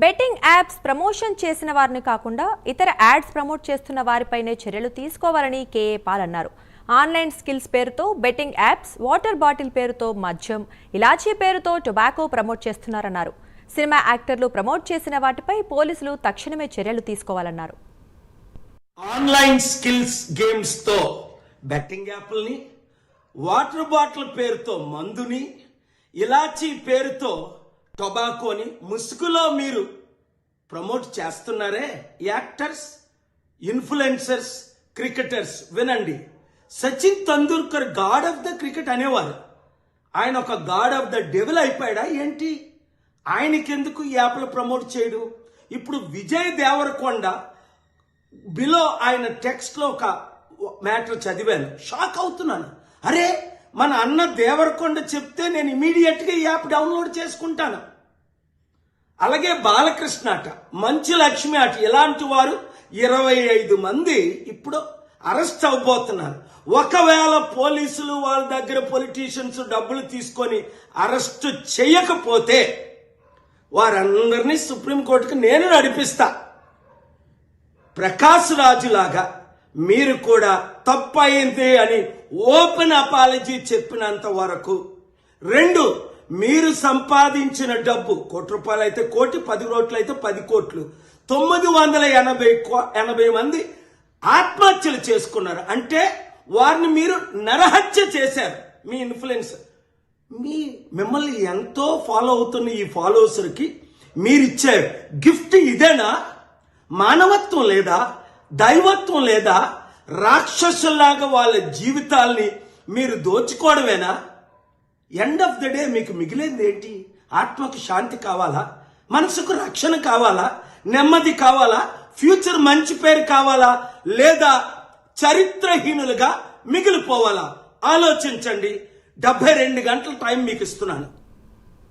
Betting apps promotion చేసిన వారిని కాకుండా ఇతర యాడ్స్ ప్రమోట్ చేస్తున్న వారిపైనే చర్యలు తీసుకోవాలని కేఏ పాల్ అన్నారు. ఆన్లైన్ స్కిల్స్ పేరుతో బెట్టింగ్ యాప్స్ వాటర్ బాటిల్ పేరుతో మద్యం ఇలాచీ పేరుతో టొబాకో ప్రమోట్ చేస్తున్నారన్నారు. సినిమా యాక్టర్లు ప్రమోట్ చేసిన వాటిపై పోలీసులు తక్షణమే చర్యలు తీసుకోవాలన్నారు. ఆన్లైన్ స్కిల్స్ గేమ్స్తో బెట్టింగ్ యాప్ల్ని వాటర్ బాటిల్ పేరుతో మందుని ఇలాచీ పేరుతో టొబాకోని ముసుగులో మీరు ప్రమోట్ చేస్తున్నారే? యాక్టర్స్ ఇన్ఫ్లుయెన్సర్స్ క్రికెటర్స్ వినండి. Sachin Tendulkar god of the cricket అనేవారు. ఆయన ఒక గాడ్ ఆఫ్ ద డెవిల్ అయిపోయాడా ఏంటి? ఆయనకెందుకు ఈ యాప్లు ప్రమోట్ చేయడు? ఇప్పుడు విజయ్ దేవరకొండ బిలో ఆయన టెక్స్ట్లో ఒక మ్యాటర్ చదివాను. షాక్ అవుతున్నాను. అరే మన అన్న దేవరకొండ చెప్తే నేను ఇమీడియట్గా ఈ యాప్ డౌన్లోడ్ చేసుకుంటాను. అలాగే బాలకృష్ణ అట మంచి లక్ష్మి అట ఇలాంటి వారు ఇరవై ఐదు మంది ఇప్పుడు అరెస్ట్ అవబోతున్నారు. ఒకవేళ పోలీసులు వాళ్ళ దగ్గర పొలిటీషియన్స్ డబ్బులు తీసుకొని అరెస్ట్ చేయకపోతే వారందరినీ సుప్రీంకోర్టుకి నేను నడిపిస్తా. ప్రకాష్ రాజు లాగా మీరు కూడా తప్పయింది అని ఓపెన్ అపాలజీ చెప్పినంత వరకు రెండు మీరు సంపాదించిన డబ్బు కోటి రూపాయలు అయితే కోటి పది కోట్లు అయితే పది కోట్లు తొమ్మిది వందల ఎనభై కో- ఎనభై మంది ఆత్మహత్యలు చేసుకున్నారు. అంటే వారిని మీరు నరహత్య చేశారు. మీ ఇన్ఫ్లుయెన్స్. మీ మిమ్మల్ని ఎంతో ఫాలో అవుతున్న ఈ ఫాలోవర్స్కి మీరిచ్చే గిఫ్ట్ ఇదేనా? మానవత్వం లేదా? దైవత్వం లేదా? రాక్షసులాగా వాళ్ళ జీవితాల్ని మీరు దోచుకోవడమేనా? ఎండ్ ఆఫ్ ద డే మీకు మిగిలింది ఏంటి? ఆత్మకు శాంతి కావాలా? మనసుకు రక్షణ కావాలా? నెమ్మది కావాలా? ఫ్యూచర్ మంచి పేరు కావాలా? లేదా చరిత్రహీనులుగా మిగిలిపోవాలా? ఆలోచించండి. డెబ్బై రెండు గంటల టైం మీకు ఇస్తున్నాను.